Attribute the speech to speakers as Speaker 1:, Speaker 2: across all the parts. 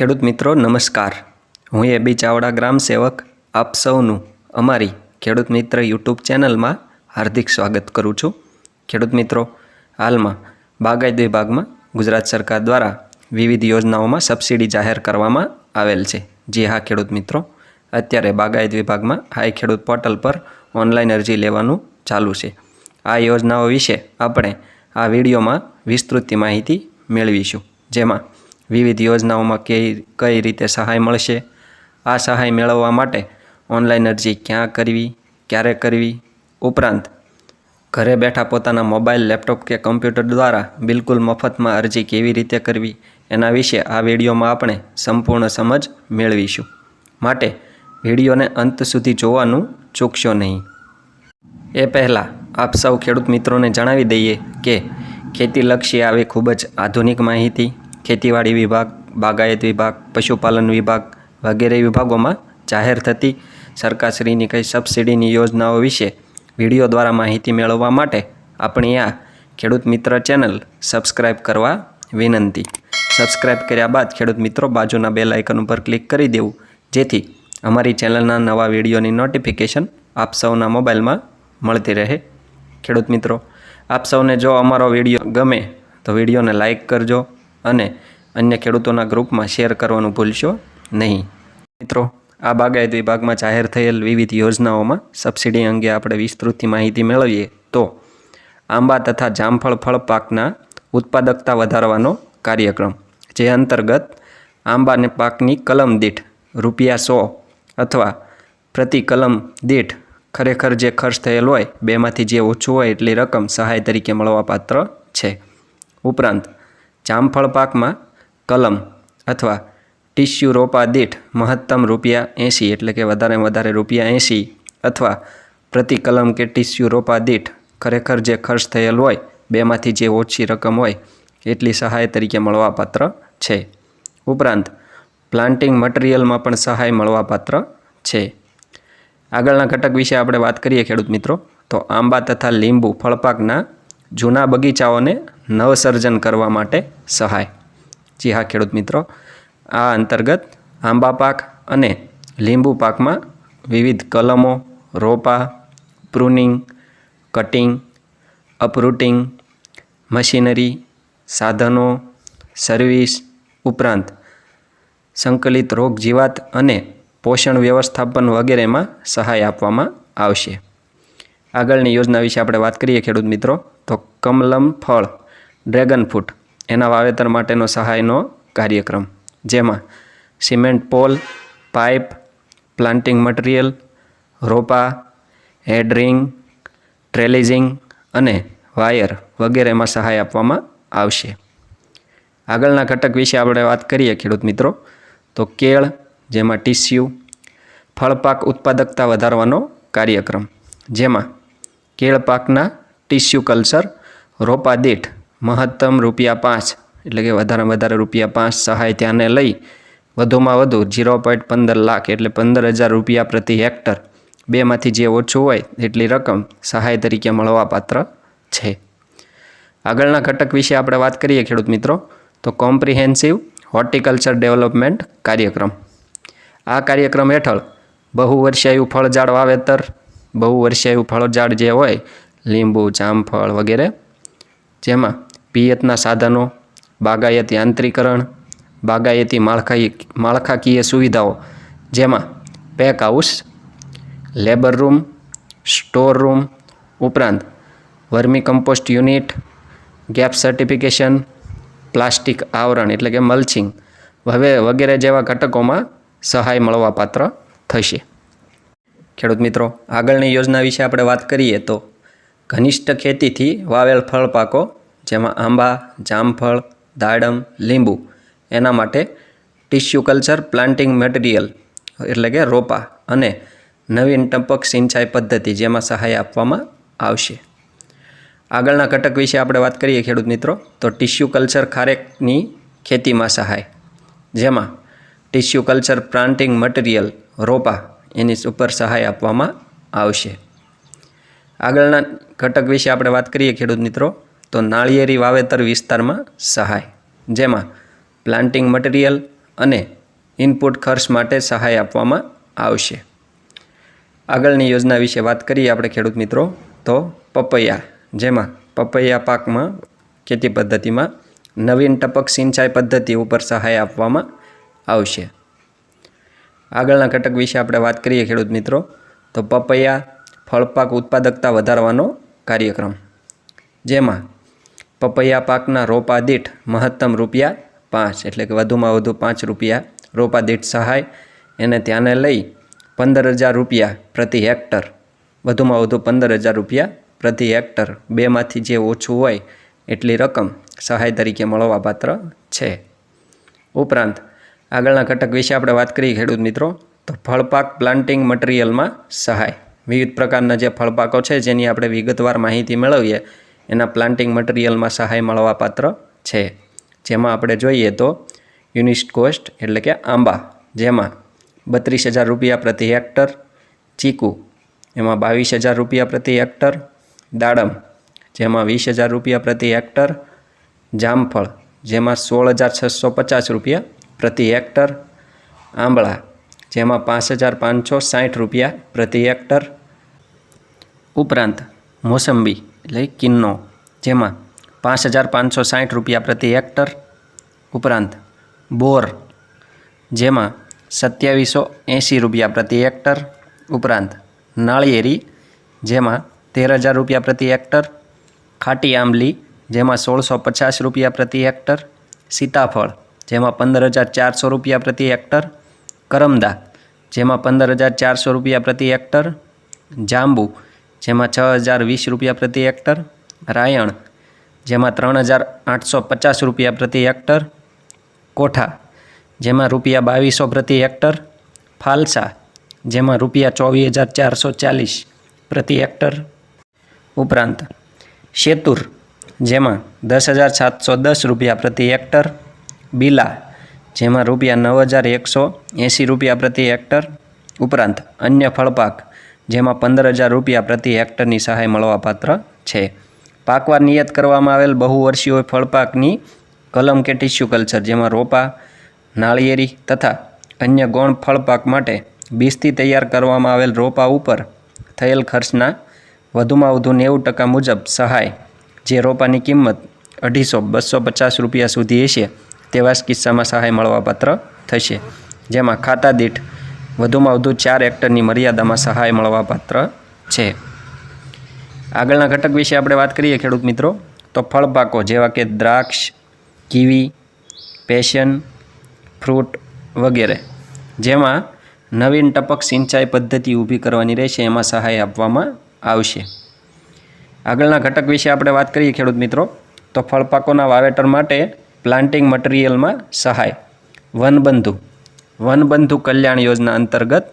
Speaker 1: ખેડૂત મિત્રો, નમસ્કાર. હું એ બી ચાવડા ગ્રામ સેવક, આપ સૌનું અમારી ખેડૂત મિત્ર યુટ્યુબ ચેનલમાં હાર્દિક સ્વાગત કરું છું. ખેડૂત મિત્રો, હાલમાં બાગાયત વિભાગમાં ગુજરાત સરકાર દ્વારા વિવિધ યોજનાઓમાં સબસિડી જાહેર કરવામાં આવેલ છે. જી હા, ખેડૂત મિત્રો. અત્યારે બાગાયત વિભાગમાં હાઈ ખેડૂત પોર્ટલ પર ઓનલાઈન અરજી લેવાનું ચાલુ છે. આ યોજનાઓ વિશે આપણે આ વિડીયોમાં વિસ્તૃત માહિતી મેળવીશું. જેમાં વિવિધ યોજનાઓમાં કઈ કઈ રીતે સહાય મળશે? આ સહાય મેળવવા માટે ઓનલાઈન અરજી ક્યાં કરવી, ક્યારે કરવી? ઉપરાંત, ઘરે બેઠા પોતાના મોબાઈલ, લેપટોપ કે કમ્પ્યુટર દ્વારા બિલકુલ મફતમાં અરજી કેવી રીતે કરવી એના વિશે આ વિડીયોમાં આપણે સંપૂર્ણ સમજ મેળવીશું. માટે વિડીયોને અંત સુધી જોવાનું ચૂકશો નહીં. એ પહેલાં આપ સૌ ખેડૂત મિત્રોને જણાવી દઈએ કે ખેતીલક્ષી આવી ખૂબ જ આધુનિક માહિતી ખેતીવાડી વિભાગ, બાગાયત વિભાગ, પશુપાલન વિભાગ વગેરે વિભાગોમાં જાહેર થતી સરકારશ્રીની કઈ સબસિડીની યોજનાઓ વિશે વીડિયો દ્વારા માહિતી મેળવવા માટે આપણી આ ખેડૂત મિત્ર ચેનલ સબસ્ક્રાઇબ કરવા વિનંતી. સબસ્ક્રાઇબ કર્યા બાદ ખેડૂત મિત્રો બાજુના બેલ આઇકન ઉપર ક્લિક કરી દેવું, જેથી અમારી ચેનલના નવા વિડીયોની નોટિફિકેશન આપ સૌના મોબાઈલમાં મળતી રહે. ખેડૂત મિત્રો, આપ સૌને જો અમારો વીડિયો ગમે તો વિડીયોને લાઇક કરજો અને અન્ય ખેડૂતોના ગ્રુપમાં શેર કરવાનું ભૂલશો નહીં. મિત્રો, આ બાગાયત વિભાગમાં જાહેર થયેલ વિવિધ યોજનાઓમાં સબસિડી અંગે આપણે વિસ્તૃતથી માહિતી મેળવીએ તો આંબા તથા જામફળ ફળ પાકના ઉત્પાદકતા વધારવાનો કાર્યક્રમ, જે અંતર્ગત આંબાને પાકની કલમ દીઠ રૂપિયા સો અથવા પ્રતિ કલમ દીઠ ખરેખર જે ખર્ચ થયેલ હોય, બેમાંથી જે ઓછું હોય એટલી રકમ સહાય તરીકે મળવાપાત્ર છે. ઉપરાંત જામફળ પાકમાં કલમ અથવા ટીસ્યુ રોપા દીઠ મહત્તમ રૂપિયા એંસી એટલે કે વધારે વધારે રૂપિયા એંસી અથવા પ્રતિ કલમ કે ટીસ્યુ રોપા દીઠ ખરેખર જે ખર્ચ થયેલ હોય, બેમાંથી જે ઓછી રકમ હોય, એટલી સહાય તરીકે મળવાપાત્ર છે. ઉપરાંત, પ્લાન્ટિંગ મટીરિયલમાં પણ સહાય મળવાપાત્ર છે. આગળના ઘટક વિશે આપણે વાત કરીએ ખેડૂત મિત્રો. તો આંબા તથા લીંબુ ફળપાકના જૂના બગીચાઓને નવસર્જન કરવા માટે સહાય. જી હા, ખેડૂત મિત્રો. આ અંતર્ગત આંબા પાક અને લીંબુ પાકમાં વિવિધ કલમો, રોપા, પ્રુનિંગ, કટિંગ, અપરૂટિંગ, મશીનરી, સાધનો, સર્વિસ ઉપરાંત સંકલિત રોગ જીવાત અને પોષણ વ્યવસ્થાપન વગેરેમાં સહાય આપવામાં આવશે. આગળની યોજના વિશે આપણે વાત કરીએ, ખેડૂત મિત્રો. તો કમલમ ફળ ડ્રેગન ફ્રૂટ. એના વાવેતર માટેનો સહાયનો કાર્યક્રમ. જેમાં cement pole, pipe, planting material, રોપા, હેડરિંગ, ટ્રેલિઝિંગ અને વાયર વગેરેમાં સહાય આપવામાં આવશે. આગળના ઘટક વિશે આપણે વાત કરીએ, ખેડૂત મિત્રો. તો કેળ, જેમાં ટીસ્યુ, ફળપાક ઉત્પાદકતા વધારવાનો કાર્યક્રમ. જેમાં કેળ પાકના ટીસ્યુ કલ્ચર રોપા દીઠ મહત્તમ રૂપિયા પાંચ, એટલે કે વધારેમાં વધારે રૂપિયા પાંચ સહાય ધ્યાને લઈ વધુમાં વધુ ઝીરો પોઈન્ટ પંદર લાખ, એટલે પંદર હજાર રૂપિયા પ્રતિ હેક્ટર. બેમાંથી જે ઓછું હોય એટલી રકમ સહાય તરીકે મળવાપાત્ર છે. આગળના ઘટક વિશે આપણે વાત કરીએ ખેડૂત મિત્રો. તો કોમ્પ્રિહેન્સિવ હોર્ટિકલ્ચર ડેવલપમેન્ટ કાર્યક્રમ. આ કાર્યક્રમ હેઠળ બહુવર્ષાયુ ફળઝાડ વાવેતર, બહુવર્ષાયુ ફળઝાડ જે હોય, લીંબુ, જામફળ વગેરે, જેમાં પિયતના સાધનો, બાગાયતી યાંત્રિકરણ બાગાયતી માળખાઈ, માળખાકીય સુવિધાઓ, જેમાં pack house labour room store room ઉપરાંત vermicompost unit GAP certification plastic આવરણ એટલે કે મલ્ચિંગ હવે વગેરે જેવા ઘટકોમાં સહાય મળવાપાત્ર થશે. ખેડૂત મિત્રો, આગળની યોજના વિશે આપણે વાત કરીએ તો ઘનિષ્ઠ ખેતીથી વાવેલ ફળ પાકો જેમાં આંબા, જામફળ, દાડમ, લીંબુ. એના માટે ટિશ્યુ કલ્ચર, પ્લાન્ટિંગ મટીરિયલ એટલે કે રોપા અને નવીન ટપક સિંચાઈ પદ્ધતિ જેમાં સહાય આપવામાં આવશે. આગળના ઘટક વિશે આપણે વાત કરીએ ખેડૂત મિત્રો, તો ટિશ્યુ કલ્ચર ખારેકની ખેતીમાં સહાય. જેમાં ટિશ્યુ કલ્ચર, પ્લાન્ટિંગ મટીરિયલ, રોપા એની ઉપર સહાય આપવામાં આવશે. આગળના ઘટક વિશે આપણે વાત કરીએ ખેડૂત મિત્રો તો નાળિયેરી વાવેતર વિસ્તારમાં સહાય. જેમાં પ્લાન્ટિંગ મટીરિયલ અને ઇનપુટ ખર્ચ માટે સહાય આપવામાં આવશે. આગળની યોજના વિશે વાત કરીએ આપણે ખેડૂત મિત્રો. તો પપૈયા. જેમાં પપૈયા પાકમાં ખેતી પદ્ધતિમાં નવીન ટપક સિંચાઈ પદ્ધતિ ઉપર સહાય આપવામાં આવશે. આગળના ઘટક વિશે આપણે વાત કરીએ ખેડૂત મિત્રો. તો પપૈયા ફળપાક ઉત્પાદકતા વધારવાનો કાર્યક્રમ. જેમાં પપૈયા પાકના રોપા દીઠ મહત્તમ રૂપિયા પાંચ, એટલે કે વધુમાં વધુ પાંચ રૂપિયા રોપા દીઠ સહાય. એને ધ્યાને લઈ પંદર હજાર રૂપિયા પ્રતિ હેક્ટર, વધુમાં વધુ પંદર હજાર રૂપિયા પ્રતિ હેક્ટર બેમાંથી જે ઓછું હોય એટલી રકમ સહાય તરીકે મળવાપાત્ર છે. ઉપરાંત, આગળના ઘટક વિશે આપણે વાત કરીએ ખેડૂત મિત્રો, તો ફળપાક પ્લાન્ટિંગ મટીરિયલમાં સહાય. વિવિધ પ્રકારના જે ફળપાકો છે, જેની આપણે વિગતવાર માહિતી મેળવીએ એના પ્લાન્ટિંગ મટીરિયલમાં સહાય મળવાપાત્ર છે. જેમાં આપણે જોઈએ તો યુનિટ કોસ્ટ એટલે કે આંબા, જેમાં બત્રીસ હજાર રૂપિયા પ્રતિ હેક્ટર ચીકુ, એમાં બાવીસ હજાર રૂપિયા પ્રતિ હેક્ટર દાડમ, જેમાં વીસ હજાર રૂપિયા પ્રતિ હેક્ટર જામફળ, જેમાં સોળ હજાર છસો પચાસ રૂપિયા પ્રતિ હેક્ટર આંબળા, જેમાં પાંચ હજાર પાંચસો સાઠ રૂપિયા પ્રતિ હેક્ટર ઉપરાંત મોસંબી એટલે કિન્નો, જેમાં પાંચ હજાર પાંચસો સાઠ રૂપિયા પ્રતિ હેક્ટર ઉપરાંત બોર, જેમાં સત્યાવીસો એંસી રૂપિયા પ્રતિ હેક્ટર ઉપરાંત નાળિયેરી, જેમાં તેર હજાર રૂપિયા પ્રતિ હેક્ટર, ખાટી આંબલી, જેમાં સોળસો પચાસ રૂપિયા પ્રતિ હેક્ટર, સીતાફળ, જેમાં પંદર હજાર ચારસો રૂપિયા પ્રતિ હેક્ટર, કરમદા, જેમાં પંદર હજાર ચારસો રૂપિયા પ્રતિ હેક્ટર, જાંબુ જેમાં છ હજાર વીસ રૂપિયા પ્રતિ હેક્ટર, રાયણ, જેમાં ત્રણ હજાર આઠસો પચાસ રૂપિયા પ્રતિ હેક્ટર, કોઠા, જેમાં રૂપિયા બાવીસો પ્રતિ હેક્ટર, ફાલસા, જેમાં રૂપિયા ચોવીસ હજાર ચારસો ચાલીસ પ્રતિ હેક્ટર ઉપરાંત શેતુર, જેમાં દસ હજાર સાતસો દસ રૂપિયા પ્રતિ હેક્ટર, બીલા, જેમાં રૂપિયા નવ હજાર એકસો એંસી રૂપિયા પ્રતિ હેક્ટર ઉપરાંત અન્ય ફળપાક જેમાં પંદર હજાર રૂપિયા પ્રતિ હેક્ટરની સહાય મળવાપાત્ર છે. પાકવાર નિયત કરવામાં આવેલ બહુવર્ષીય ફળપાકની કલમ કે ટીસ્યુ કલ્ચર, જેમાં રોપા, નાળિયેરી તથા અન્ય ગૌણ ફળપાક માટે બીજથી તૈયાર કરવામાં આવેલ રોપા ઉપર થયેલ ખર્ચના વધુમાં વધુ નેવું ટકા મુજબ સહાય, જે રોપાની કિંમત અઢીસો બસો પચાસ રૂપિયા સુધી હશે, તેવા કિસ્સામાં સહાય મળવાપાત્ર થશે. જેમાં ખાતા દીઠ વધુમાં વધુ ચાર હેક્ટરની મર્યાદામાં સહાય મળવાપાત્ર છે. આગળના ઘટક વિશે આપણે વાત કરીએ ખેડૂત મિત્રો. તો ફળપાકો જેવા કે દ્રાક્ષ, કીવી, પેશન, ફ્રૂટ વગેરે. જેમાં નવીન ટપક સિંચાઈ પદ્ધતિ ઊભી કરવાની રહેશે, એમાં સહાય આપવામાં આવશે. આગળના ઘટક વિશે આપણે વાત કરીએ ખેડૂત મિત્રો. તો ફળપાકોના વાવેતર માટે પ્લાન્ટિંગ મટીરિયલમાં સહાય. વનબંધુ. વનબંધુ કલ્યાણ યોજના અંતર્ગત,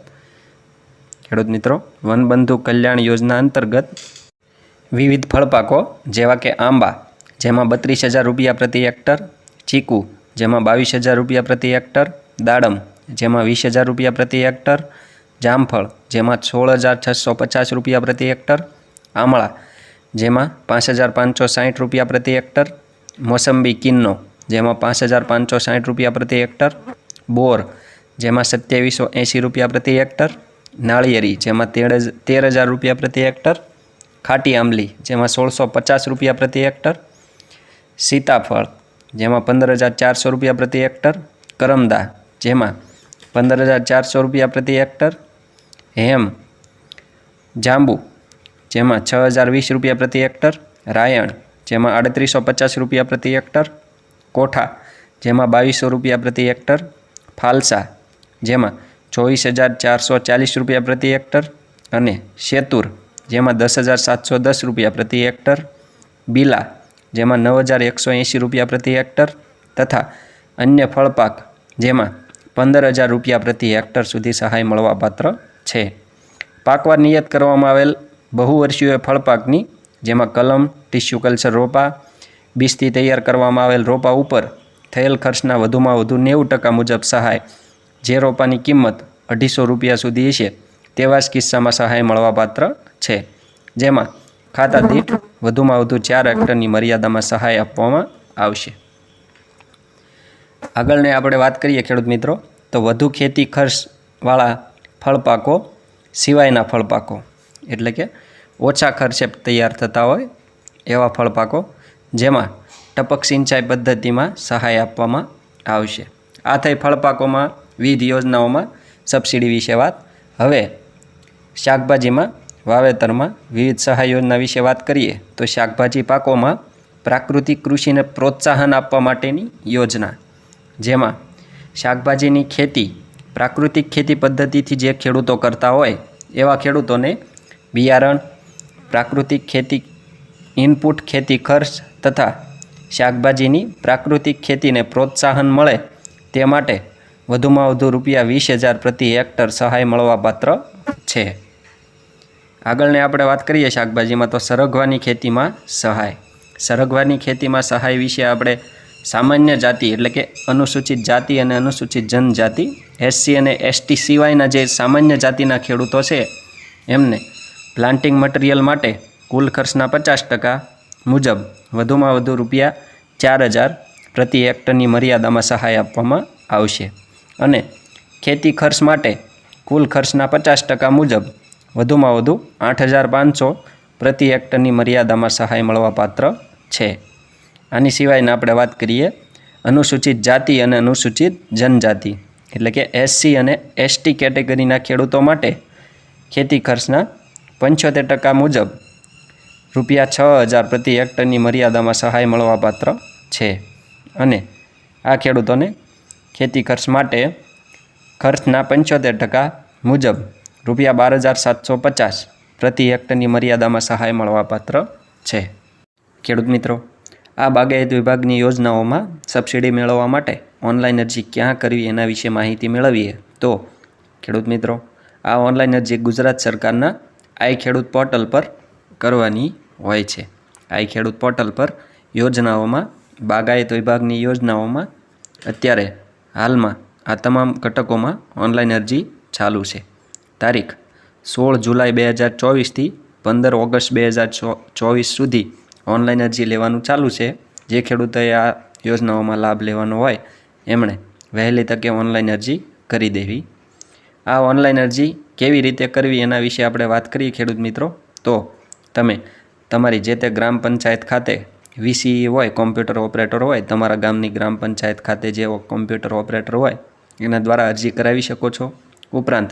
Speaker 1: ખેડૂત મિત્રો, વનબંધુ કલ્યાણ યોજના અંતર્ગત વિવિધ ફળપાકો જેવા કે આંબા, જેમાં બત્રીસ હજાર રૂપિયા પ્રતિ હેક્ટર, ચીકુ, જેમાં બાવીસ હજાર રૂપિયા પ્રતિ હેક્ટર, દાડમ, જેમાં વીસ હજાર રૂપિયા પ્રતિ હેક્ટર, જામફળ, જેમાં સોળ હજાર છસો પચાસ રૂપિયા પ્રતિ હેક્ટર, આમળા, જેમાં પાંચ હજાર પાંચસો સાઠ રૂપિયા પ્રતિ હેક્ટર, મોસંબી કિન્નો, જેમાં પાંચ હજાર પાંચસો સાઠ રૂપિયા પ્રતિ હેક્ટર, બોર જેમાં સત્યાવીસો એંસી રૂપિયા પ્રતિ હેક્ટર, નાળિયેરી જેમાં તેર હજ- તેર હજાર રૂપિયા પ્રતિ હેક્ટર, ખાટી આંબલી જેમાં સોળસો પચાસ રૂપિયા પ્રતિ હેક્ટર, સીતાફળ જેમાં પંદર હજાર ચારસો રૂપિયા પ્રતિ હેક્ટર, કરમદા જેમાં પંદર હજાર ચારસો રૂપિયા પ્રતિ હેક્ટર, હેમ જાંબુ જેમાં છ હજાર વીસ રૂપિયા પ્રતિ હેક્ટર, રાયણ જેમાં આડત્રીસો પચાસ રૂપિયા પ્રતિ હેક્ટર, કોઠા જેમાં બાવીસો રૂપિયા પ્રતિ હેક્ટર, ફાલસા જેમાં ચોવીસ હજાર ચારસો ચાલીસ રૂપિયા પ્રતિ હેક્ટર અને શેતુર, જેમાં દસ હજાર સાતસો દસ રૂપિયા પ્રતિ હેક્ટર, બીલા, જેમાં નવ હજાર એકસો એંસી રૂપિયા પ્રતિ હેક્ટર તથા અન્ય ફળપાક, જેમાં પંદર હજાર રૂપિયા પ્રતિ હેક્ટર સુધી સહાય મળવાપાત્ર છે. પાકવાર નિયત કરવામાં આવેલ બહુવર્ષીય ફળપાકની, જેમાં કલમ ટીસ્યુ કલ્ચર રોપા, બીજથી તૈયાર કરવામાં આવેલ રોપા ઉપર થયેલ ખર્ચના વધુમાં વધુ નેવું ટકા મુજબ સહાય જે રોપાની કિંમત અઢીસો રૂપિયા સુધી હશે, તેવા જ કિસ્સામાં સહાય મળવાપાત્ર છે. જેમાં ખાતા દીઠ વધુમાં વધુ ચાર હેક્ટરની મર્યાદામાં સહાય આપવામાં આવશે. આગળને આપણે વાત કરીએ ખેડૂત મિત્રો, તો વધુ ખેતી ખર્ચવાળા ફળપાકો સિવાયના ફળપાકો, એટલે કે ઓછા ખર્ચે તૈયાર થતા હોય એવા ફળપાકો, જેમાં ટપક સિંચાઈ પદ્ધતિમાં સહાય આપવામાં આવશે. આ થઈ ફળપાકોમાં વિવિધ યોજનાઓમાં સબસિડી વિશે વાત. હવે, શાકભાજીમાં, વાવેતરમાં વિવિધ સહાય યોજના વિશે વાત કરીએ, તો શાકભાજી પાકોમાં પ્રાકૃતિક કૃષિને પ્રોત્સાહન આપવા માટેની યોજના. જેમાં શાકભાજીની ખેતી, પ્રાકૃતિક ખેતી પદ્ધતિથી જે ખેડૂતો કરતા હોય, એવા ખેડૂતોને બિયારણ, પ્રાકૃતિક ખેતી, ઇનપુટ ખેતી ખર્ચ તથા શાકભાજીની પ્રાકૃતિક ખેતીને પ્રોત્સાહન મળે તે માટે વધુમાં વધુ રૂપિયા વીસ હજાર પ્રતિ હેક્ટર સહાય મળવાપાત્ર છે. આગળને આપણે વાત કરીએ શાકભાજીમાં તો સરગવાની ખેતીમાં સહાય. સરગવાની ખેતીમાં સહાય વિશે આપણે સામાન્ય જાતિ એટલે કે અનુસૂચિત જાતિ અને અનુસૂચિત જનજાતિ એસસી અને એસટી સિવાયના જે સામાન્ય જાતિના ખેડૂતો છે એમને પ્લાન્ટિંગ મટીરિયલ માટે કુલ ખર્ચના પચાસ ટકા મુજબ વધુમાં વધુ રૂપિયા ચાર હજાર પ્રતિ હેક્ટરની મર્યાદામાં સહાય આપવામાં આવશે. અને ખેતી ખર્ચ માટે કુલ ખર્ચના પચાસ ટકા મુજબ વધુમાં વધુ આઠ હજાર પાંચસો પ્રતિ હેક્ટરની મર્યાદામાં સહાય મળવાપાત્ર છે. આની સિવાયને આપણે વાત કરીએ અનુસૂચિત જાતિ અને અનુસૂચિત જનજાતિ, એટલે કે એસસી અને એસટી કેટેગરીના ખેડૂતો માટે ખેતી ખર્ચના પંચોતેર ટકા મુજબ રૂપિયા છ હજાર પ્રતિ હેક્ટરની મર્યાદામાં સહાય મળવાપાત્ર છે. અને આ ખેડૂતોને ખેતી ખર્ચ માટે ખર્ચના પંચોતેર ટકા મુજબ રૂપિયા બાર હજાર સાતસો પચાસ પ્રતિ હેક્ટરની મર્યાદામાં સહાય મળવાપાત્ર છે. ખેડૂત મિત્રો, આ બાગાયત વિભાગની યોજનાઓમાં સબસિડી મેળવવા માટે ઓનલાઈન અરજી ક્યાં કરવી એના વિશે માહિતી મેળવીએ તો ખેડૂત મિત્રો, આ ઓનલાઈન અરજી ગુજરાત સરકારના આઈ ખેડૂત પોર્ટલ પર કરવાની હોય છે. આઈ ખેડૂત પોર્ટલ પર યોજનાઓમાં, બાગાયત વિભાગની યોજનાઓમાં અત્યારે હાલમાં આ તમામ ઘટકોમાં ઓનલાઈન અરજી ચાલુ છે. તારીખ, સોળ જુલાઈ બે હજાર ચોવીસથી પંદર ઓગસ્ટ બે હજાર ચોવીસ સુધી ઓનલાઈન અરજી લેવાનું ચાલુ છે. જે ખેડૂતોએ આ યોજનાઓમાં લાભ લેવાનો હોય, એમણે વહેલી તકે ઓનલાઈન અરજી કરી દેવી. આ ઓનલાઈન અરજી કેવી રીતે કરવી એના વિશે આપણે વાત કરીએ ખેડૂત મિત્રો? તો તમે તમારી જે તે ગ્રામ પંચાયત ખાતે વીસી હોય, કોમ્પ્યુટર ઓપરેટર હોય, તમારા ગામની ગ્રામ પંચાયત ખાતે જે કોમ્પ્યુટર ઓપરેટર હોય, એના દ્વારા અરજી કરાવી શકો છો. ઉપરાંત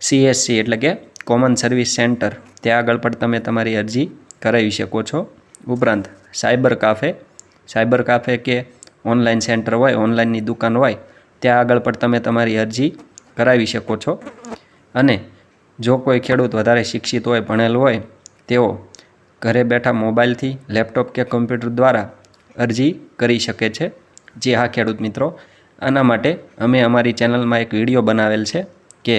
Speaker 1: સીએસસી એટલે કે કોમન સર્વિસ સેન્ટર ત્યાં આગળ પણ તમે તમારી અરજી કરાવી શકો છો. ઉપરાંત સાયબર કાફે સાયબર કાફે કે ઓનલાઈન સેન્ટર હોય ઓનલાઈનની દુકાન હોય, ત્યાં આગળ પણ તમે તમારી અરજી કરાવી શકો છો. અને જો કોઈ ખેડૂત વધારે શિક્ષિત હોય, ભણેલ હોય, તેઓ ઘરે બેઠા મોબાઈલથી, લેપટોપ કે કમ્પ્યુટર દ્વારા અરજી કરી શકે છે. જે હા, ખેડૂત મિત્રો, આના માટે અમે અમારી ચેનલમાં એક વીડિયો બનાવેલ છે કે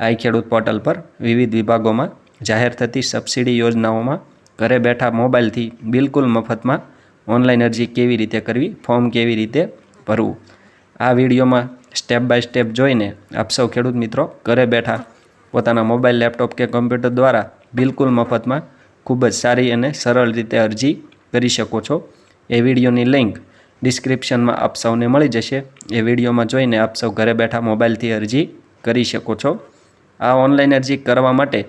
Speaker 1: આઈ ખેડૂત પોર્ટલ પર વિવિધ વિભાગોમાં જાહેર થતી સબસિડી યોજનાઓમાં ઘરે બેઠા મોબાઈલથી બિલકુલ મફતમાં ઓનલાઈન અરજી કેવી રીતે કરવી, ફોર્મ કેવી રીતે ભરવું. આ વિડીયોમાં સ્ટેપ બાય સ્ટેપ જોઈને આપ સૌ ખેડૂત મિત્રો, ઘરે બેઠા પોતાના મોબાઈલ, લેપટોપ કે કમ્પ્યુટર દ્વારા બિલકુલ મફતમાં ખૂબ જ સારી અને સરળ રીતે અરજી કરી શકો છો. એ વિડીયોની લિંક ડિસ્ક્રિપ્શનમાં આપ સૌને મળી જશે. એ વિડીયોમાં જોઈને આપ સૌ ઘરે બેઠા મોબાઈલથી અરજી કરી શકો છો. આ ઓનલાઈન અરજી કરવા માટે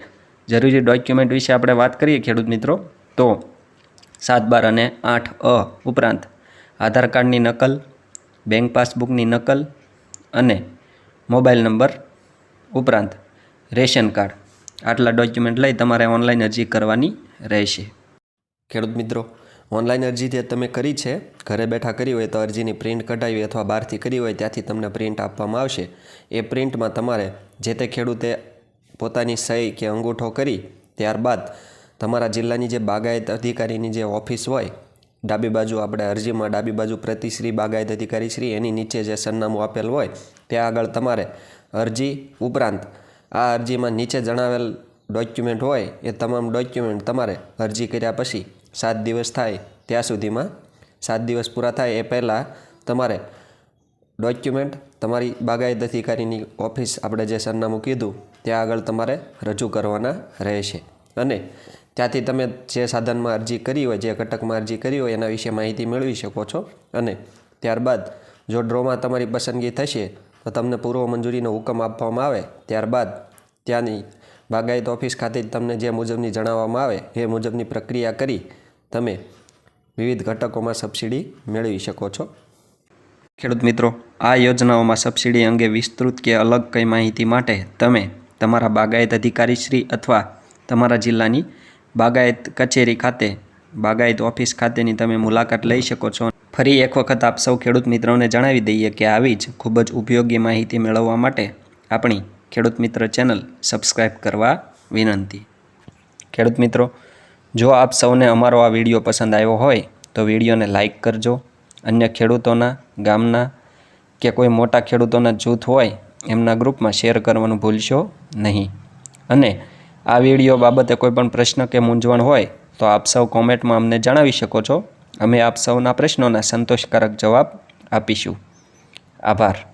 Speaker 1: જરૂરી ડોક્યુમેન્ટ વિશે આપણે વાત કરીએ ખેડૂત મિત્રો. તો સાત બાર અને આઠ અ ઉપરાંત આધાર કાર્ડની નકલ, બેંક પાસબુકની નકલ અને મોબાઈલ નંબર ઉપરાંત રેશન કાર્ડ. આટલા ડોક્યુમેન્ટ લઈ તમારે ઓનલાઈન અરજી કરવાની રહેશે.
Speaker 2: ખેડૂત મિત્રો ઓનલાઈન અરજી જે તમે કરી છે, ઘરે બેઠા કરી હોય તો અરજીની પ્રિન્ટ કઢાવી અથવા બહારથી કરી હોય ત્યાંથી તમને પ્રિન્ટ આપવામાં આવશે. એ પ્રિન્ટમાં તમારે જે તે ખેડૂતે પોતાની સહી કે અંગૂઠો કરી, ત્યારબાદ તમારા જિલ્લાની જે બાગાયત અધિકારીની જે ઓફિસ હોય, ડાબી બાજુ આપણે અરજીમાં ડાબી બાજુ પ્રતિશ્રી બાગાયત અધિકારી શ્રી, એની નીચે જે સરનામું આપેલ હોય, ત્યાં આગળ તમારે અરજી ઉપરાંત આ અરજીમાં નીચે જણાવેલ ડોક્યુમેન્ટ હોય, એ તમામ ડોક્યુમેન્ટ તમારે અરજી કર્યા પછી સાત દિવસ થાય ત્યાં સુધીમાં. સાત દિવસ પૂરા થાય એ પહેલાં તમારે ડોક્યુમેન્ટ તમારી બાગાયત અધિકારીની ઓફિસ આપણે જે સરનામું કીધું, ત્યાં આગળ તમારે રજૂ કરવાના રહેશે. અને ત્યાંથી તમે જે સાધનમાં અરજી કરી હોય, જે ઘટકમાં અરજી કરી હોય, એના વિશે માહિતી મેળવી શકો છો. અને ત્યારબાદ જો ડ્રોમાં તમારી પસંદગી થશે, તો તમને પૂર્વ મંજૂરીનો હુકમ આપવામાં આવે. ત્યારબાદ ત્યાંની બાગાયત ઓફિસ ખાતે જ તમને જે મુજબની જણાવવામાં આવે, એ મુજબની પ્રક્રિયા કરી તમે વિવિધ ઘટકોમાં સબસિડી મેળવી શકો છો.
Speaker 1: ખેડૂત મિત્રો, આ યોજનાઓમાં સબસિડી અંગે વિસ્તૃત કે અલગ કંઈ માહિતી માટે તમે તમારા બાગાયત અધિકારીશ્રી અથવા તમારા જિલ્લાની બાગાયત કચેરી ખાતે, બાગાયત ઓફિસ ખાતેની તમે મુલાકાત લઈ શકો છો. ફરી એક વખત આપ સૌ ખેડૂત મિત્રોને જણાવી દઈએ કે આવી જ ખૂબ જ ઉપયોગી માહિતી મેળવવા માટે આપણી ખેડૂત મિત્ર ચેનલ સબસ્ક્રાઈબ કરવા વિનંતી. ખેડૂત મિત્રો, જો આપ સૌને અમારો આ વીડિયો પસંદ આવ્યો હોય, તો વિડીયોને લાઈક કરજો. અન્ય ખેડૂતોના, ગામના કે કોઈ મોટા ખેડૂતોના જૂથ હોય, એમના ગ્રુપમાં શેર કરવાનું ભૂલશો નહીં. અને આ વીડિયો બાબતે કોઈ પણ પ્રશ્ન કે મૂંઝવણ હોય, તો આપ સૌ કોમેન્ટમાં અમને જણાવી શકો છો. અમે આપ સૌના પ્રશ્નોના સંતોષકારક જવાબ આપીશું. આભાર.